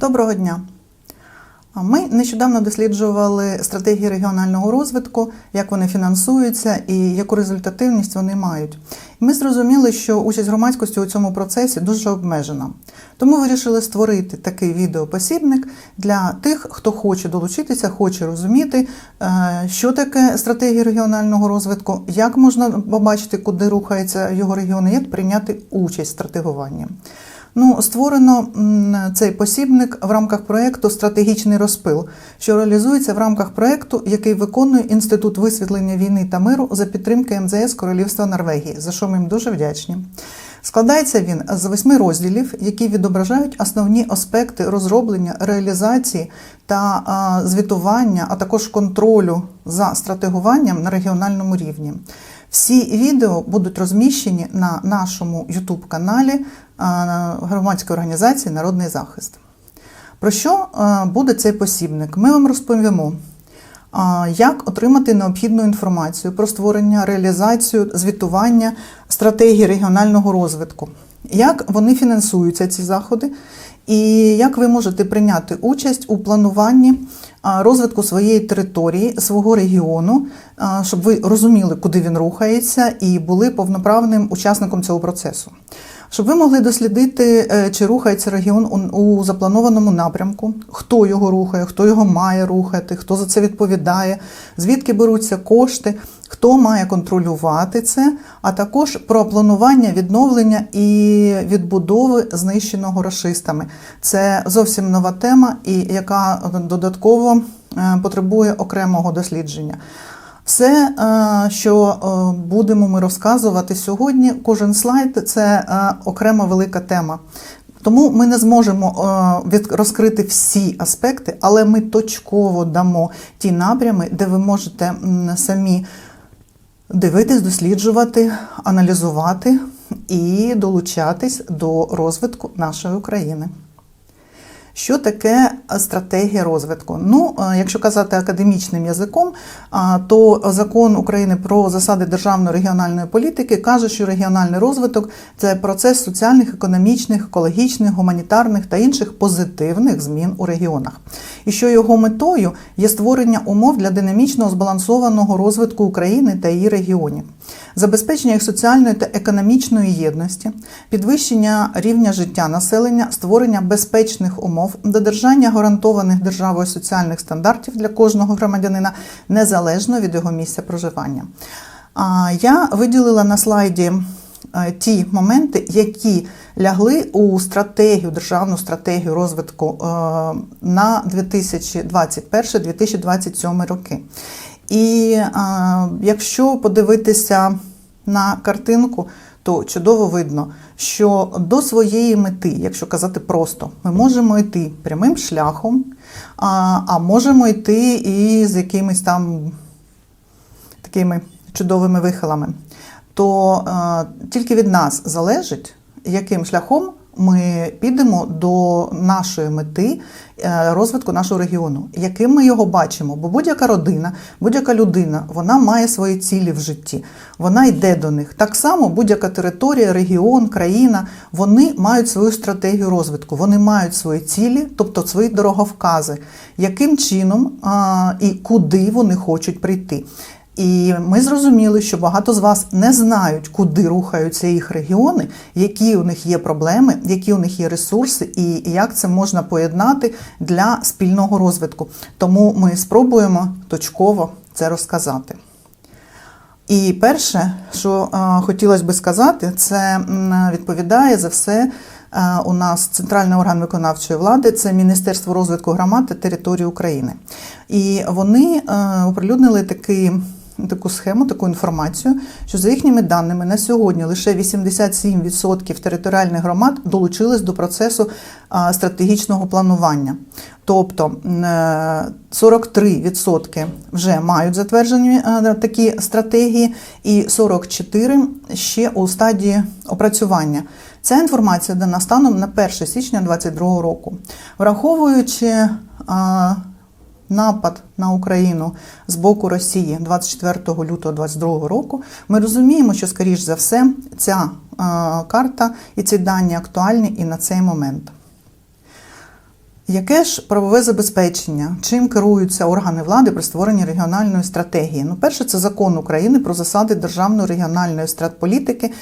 Доброго дня! Ми нещодавно досліджували стратегії регіонального розвитку, як вони фінансуються і яку результативність вони мають. Ми зрозуміли, що участь громадськості у цьому процесі дуже обмежена. Тому вирішили створити такий відеопосібник для тих, хто хоче долучитися, хоче розуміти, е, що таке стратегія регіонального розвитку, як можна побачити, куди рухається його регіон, і як прийняти участь в стратегуванні. Ну, створено цей посібник в рамках проєкту Стратегічний розпил, що реалізується в рамках проєкту, який виконує Інститут висвітлення війни та миру за підтримки МЗС Королівства Норвегії, за що ми їм дуже вдячні. Складається він з восьми розділів, які відображають основні аспекти розроблення, реалізації та звітування, а також контролю за стратегуванням на регіональному рівні. Всі відео будуть розміщені на нашому youtube каналі громадської організації Народний захист. Про що е, буде цей посібник? Ми вам розповімо, як отримати необхідну інформацію про створення, реалізацію, звітування стратегії регіонального розвитку, як вони фінансуються, ці заходи, і як ви можете прийняти участь у плануванні розвитку своєї території, свого регіону, щоб ви розуміли, куди він рухається, і були повноправним учасником цього процесу щоб ви могли дослідити, е, чи рухається регіон у запланованому напрямку, хто його рухає, хто його має рухати, хто за це відповідає, звідки беруться кошти, хто має контролювати це, а також про планування відновлення і відбудови знищеного расистами. Це зовсім нова тема, і яка додатково е, потребує окремого дослідження. Все, е, що е, будемо ми розказувати сьогодні, кожен слайд це е, окрема велика тема. Тому ми не зможемо розкрити всі аспекти, але ми точково дамо ті напрями, де ви можете самі дивитись, досліджувати, аналізувати і долучатись до розвитку нашої України. Що таке стратегія розвитку? Ну, е, якщо казати академічним язиком, то закон України про засади державної регіональної політики каже, що регіональний розвиток це процес соціальних, економічних, екологічних, гуманітарних та інших позитивних змін у регіонах, і що його метою є створення умов для динамічного збалансованого розвитку України та її регіонів, забезпечення їх соціальної та економічної єдності, підвищення рівня життя населення, створення безпечних умов умов додержання гарантованих державою соціальних стандартів для кожного громадянина незалежно від його місця проживання. Я виділила на слайді е, ті моменти, які лягли у стратегію, державну стратегію розвитку е, на 2021-2027 роки. І якщо подивитися на картинку, то чудово видно, що до своєї мети, якщо казати просто, ми можемо йти прямим шляхом, а а можемо йти і з якимись там такими чудовими вихилами. То а, тільки від нас залежить, яким шляхом ми підемо до нашої мети е, розвитку нашого регіону, яким ми його бачимо. Бо будь-яка родина, будь-яка людина, вона має свої цілі в житті, вона йде до них. Так само будь-яка територія, регіон, країна, вони мають свою стратегію розвитку, вони мають свої цілі, тобто свої дороговкази, яким чином і куди вони хочуть прийти. І ми зрозуміли, що багато з вас не знають, куди рухаються їх регіони, які у них є проблеми, які у них є ресурси, і як це можна поєднати для спільного розвитку. Тому ми спробуємо точково це розказати. І перше, що хотілося би сказати, це відповідає за все. У нас центральний орган виконавчої влади це Міністерство розвитку громад та території України. І вони оприлюднили такий таку схему, таку інформацію, що за їхніми даними на сьогодні лише 87% територіальних громад долучились до процесу стратегічного планування. Тобто 43% е, вже мають затверджені е, такі стратегії, і 44% ще у стадії опрацювання. Ця інформація дана станом на 1 січня 2022 року, враховуючи напад на Україну з боку Росії 24 лютого 2022 року, ми розуміємо, що, скоріш за все, ця карта і ці дані актуальні і на цей момент. Яке ж правове забезпечення? Чим керуються органи влади при створенні регіональної стратегії? Ну, перше, це закон України про засади державної регіональної стратполітики.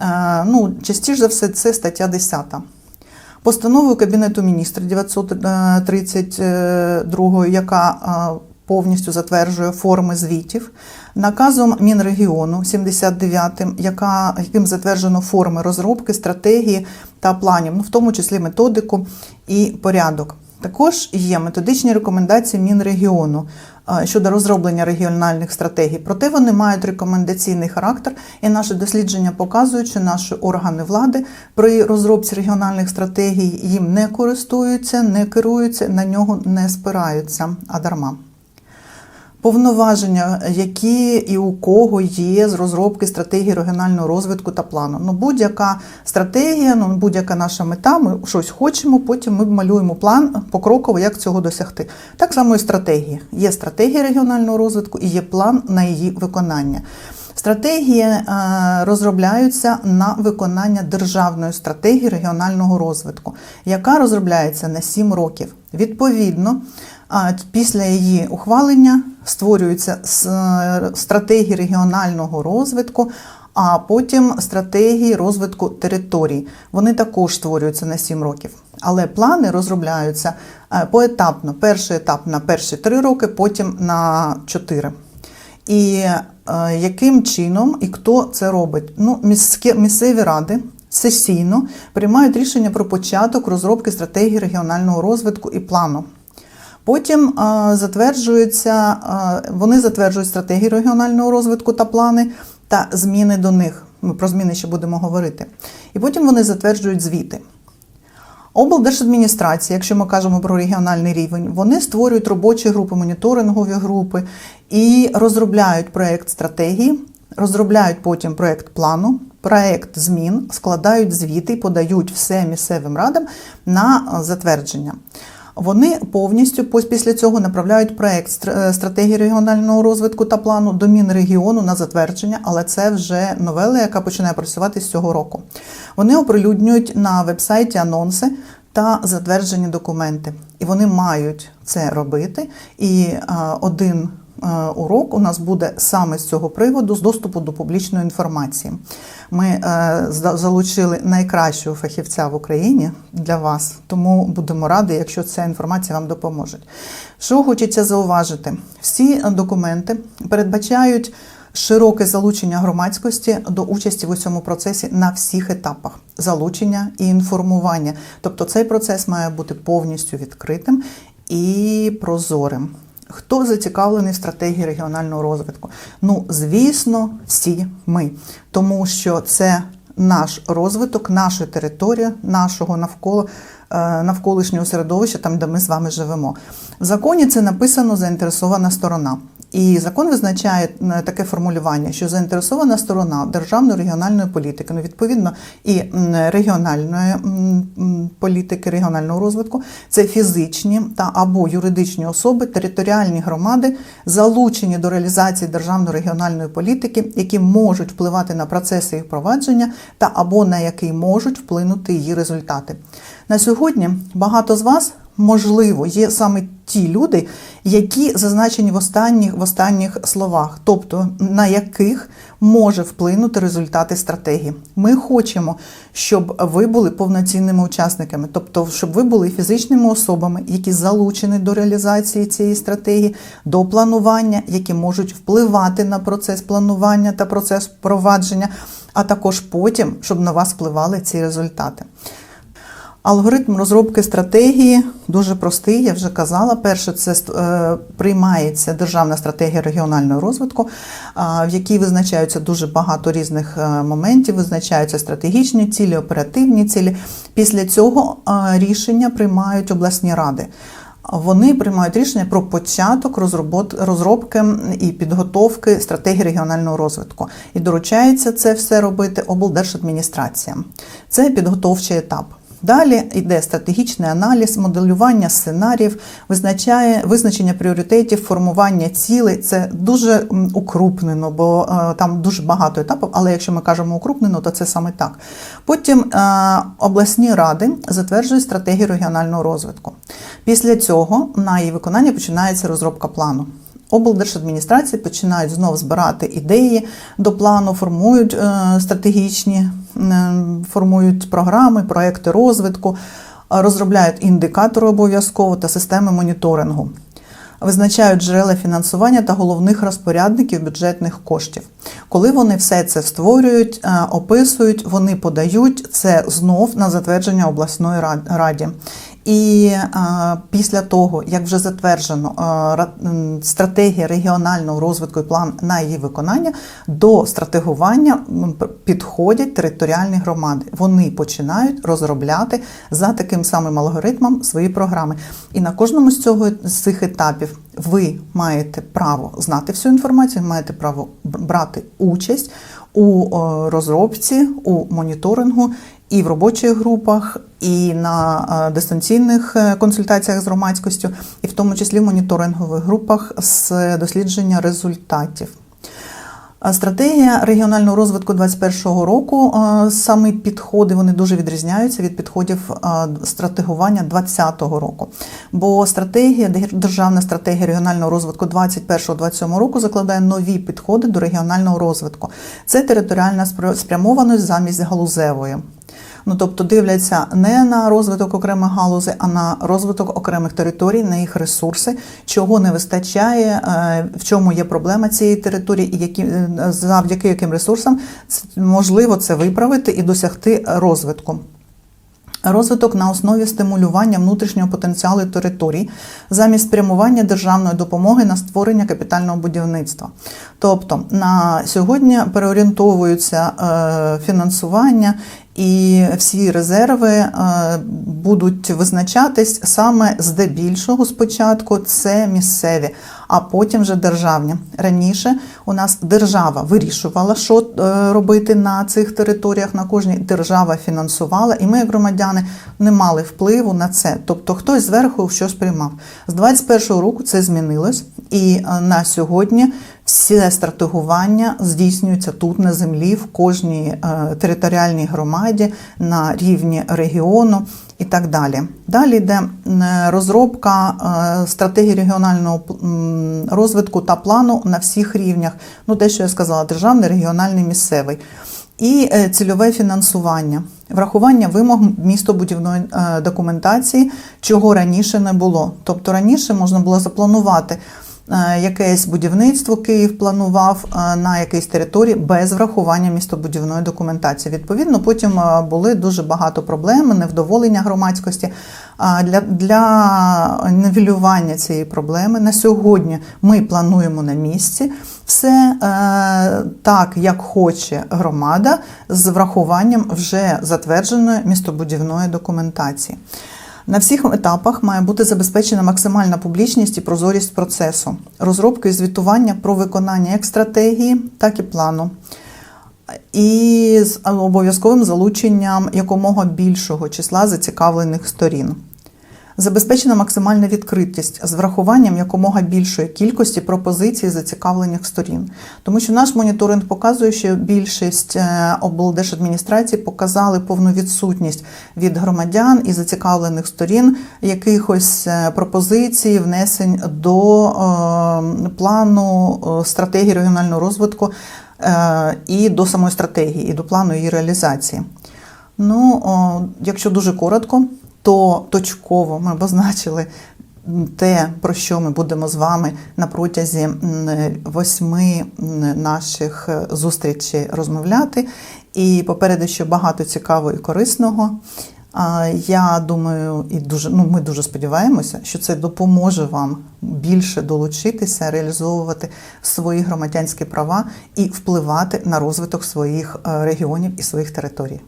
Е, Ну, частіше за все, це стаття 10. Постановою Кабінету міністрів 932, яка е, повністю затверджує форми звітів, наказом Мінрегіону 79, яка, яким затверджено форми розробки, стратегії та планів, ну, в тому числі методику і порядок. Також є методичні рекомендації Мінрегіону е, щодо розроблення регіональних стратегій. Проте вони мають рекомендаційний характер, і наше дослідження показують, що наші органи влади при розробці регіональних стратегій їм не користуються, не керуються, на нього не спираються, а дарма. Повноваження, які і у кого є з розробки стратегії регіонального розвитку та плану. Ну, будь-яка стратегія, ну будь-яка наша мета, ми щось хочемо, потім ми малюємо план покроково, як цього досягти. Так само і стратегії. Є стратегія регіонального розвитку і є план на її виконання. Стратегії е, розробляються на виконання державної стратегії регіонального розвитку, яка розробляється на 7 років. Відповідно, після її ухвалення створюються стратегії регіонального розвитку, а потім стратегії розвитку територій. Вони також створюються на 7 років. Але плани розробляються е, поетапно. Перший етап на перші 3 роки, потім на 4. І е, яким чином і хто це робить? Ну, місцеві ради сесійно приймають рішення про початок розробки стратегії регіонального розвитку і плану. Потім е, затверджуються, е, вони затверджують стратегії регіонального розвитку та плани та зміни до них. Ми про зміни ще будемо говорити. І потім вони затверджують звіти. Облдержадміністрації, якщо ми кажемо про регіональний рівень, вони створюють робочі групи, моніторингові групи і розробляють проєкт стратегії, розробляють потім проєкт плану, проєкт змін, складають звіти подають все місцевим радам на затвердження. Вони повністю після цього направляють проект е, стратегії регіонального розвитку та плану до Мінрегіону на затвердження, але це вже новела, яка починає працювати з цього року. Вони оприлюднюють на вебсайті анонси та затверджені документи, і вони мають це робити. І один урок у нас буде саме з цього приводу з доступу до публічної інформації. Ми е, залучили найкращого фахівця в Україні для вас, тому будемо раді, якщо ця інформація вам допоможе. Що хочеться зауважити? Всі документи передбачають широке залучення громадськості до участі в усьому процесі на всіх етапах залучення і інформування. Тобто цей процес має бути повністю відкритим і прозорим. Хто зацікавлений в стратегії регіонального розвитку? Ну, звісно, всі ми, тому що це наш розвиток, наша територія, нашого навколо навколишнього середовища, там де ми з вами живемо. В законі це написано заінтересована сторона. І закон визначає е, таке формулювання, що заінтересована сторона державної регіональної політики, ну відповідно і регіональної політики, регіонального розвитку, це фізичні та або юридичні особи, територіальні громади, залучені до реалізації державної регіональної політики, які можуть впливати на процеси їх впровадження та або на які можуть вплинути її результати. На сьогодні багато з вас можливо, є саме ті люди, які зазначені в останніх, в останніх словах, тобто на яких може вплинути результати стратегії. Ми хочемо, щоб ви були повноцінними учасниками, тобто, щоб ви були фізичними особами, які залучені до реалізації цієї стратегії, до планування, які можуть впливати на процес планування та процес впровадження, а також потім, щоб на вас впливали ці результати. Алгоритм розробки стратегії дуже простий, я вже казала. Перше, це е, приймається державна стратегія регіонального розвитку, в якій визначаються дуже багато різних е, моментів, визначаються стратегічні цілі, оперативні цілі. Після цього е, рішення приймають обласні ради. Вони приймають рішення про початок розробки і підготовки стратегії регіонального розвитку. І доручається це все робити облдержадміністраціям. Це підготовчий етап. Далі йде стратегічний аналіз, моделювання сценаріїв, визначає визначення пріоритетів, формування цілей. Це дуже укрупнено, бо е, там дуже багато етапів. Але якщо ми кажемо укрупнено, то це саме так. Потім е, обласні ради затверджують стратегію регіонального розвитку. Після цього на її виконання починається розробка плану. Облдержадміністрації починають знов збирати ідеї до плану, формують е, стратегічні, формують програми, проекти розвитку, е, розробляють індикатори обов'язково та системи моніторингу. Визначають джерела фінансування та головних розпорядників бюджетних коштів. Коли вони все це створюють, е, описують, вони подають це знов на затвердження обласної рад- раді. І е, після того, як вже затверджено е, стратегія регіонального розвитку і план на її виконання, до стратегування підходять територіальні громади. Вони починають розробляти за таким самим алгоритмом свої програми. І на кожному з цього з цих етапів ви маєте право знати всю інформацію, маєте право брати участь у розробці, у моніторингу і в робочих групах, і на е, дистанційних е, консультаціях з громадськістю, і в тому числі в моніторингових групах з дослідження результатів. Стратегія регіонального розвитку 2021 року е, саме підходи вони дуже відрізняються від підходів е, стратегування 2020 року. Бо стратегія, державна стратегія регіонального розвитку 2021-2027 року закладає нові підходи до регіонального розвитку. Це територіальна спрямованість замість галузевої. Ну, тобто дивляться не на розвиток окремих галузей, а на розвиток окремих територій, на їх ресурси, чого не вистачає, е, в чому є проблема цієї території, і які е, завдяки яким ресурсам можливо це виправити і досягти розвитку. Розвиток на основі стимулювання внутрішнього потенціалу територій замість спрямування державної допомоги на створення капітального будівництва. Тобто на сьогодні переорієнтовуються е, фінансування і всі резерви е, будуть визначатись саме здебільшого спочатку це місцеві, а потім вже державні. Раніше у нас держава вирішувала, що е, робити на цих територіях. На кожній держава фінансувала, і ми, як громадяни, не мали впливу на це. Тобто хтось зверху щось приймав. З 21-го року це змінилось, і е, на сьогодні все стратегування здійснюється тут на землі, в кожній е, територіальній громаді, на рівні регіону і так далі. Далі йде розробка е, стратегії регіонального розвитку та плану на всіх рівнях. Ну, те, що я сказала, державний, регіональний, місцевий. І е, цільове фінансування, врахування вимог містобудівної документації, чого раніше не було. Тобто раніше можна було запланувати якесь будівництво, Київ планував е, на якійсь території без врахування містобудівної документації. Відповідно, потім е, були дуже багато проблем, невдоволення громадськості. Для, для нівелювання цієї проблеми на сьогодні ми плануємо на місці все е, так, як хоче громада, з врахуванням вже затвердженої містобудівної документації. На всіх етапах має бути забезпечена максимальна публічність і прозорість процесу, розробки і звітування про виконання як стратегії, так і плану. І з обов'язковим залученням якомога більшого числа зацікавлених сторін. Забезпечена максимальна відкритість з врахуванням якомога більшої кількості пропозицій зацікавлених сторін. Тому що наш моніторинг показує, що більшість е, облдержадміністрацій показали повну відсутність від громадян і зацікавлених сторін якихось е, пропозицій, внесень до е, плану стратегії регіонального розвитку і до самої стратегії, і до плану її реалізації. Ну, якщо дуже коротко, то точково ми обозначили те, про що ми будемо з вами на протязі восьми наших е, зустрічей розмовляти. І попереду ще багато цікавого і корисного. Я думаю, і дуже ну ми дуже сподіваємося, що це допоможе вам більше долучитися, реалізовувати свої громадянські права і впливати на розвиток своїх е, регіонів і своїх територій.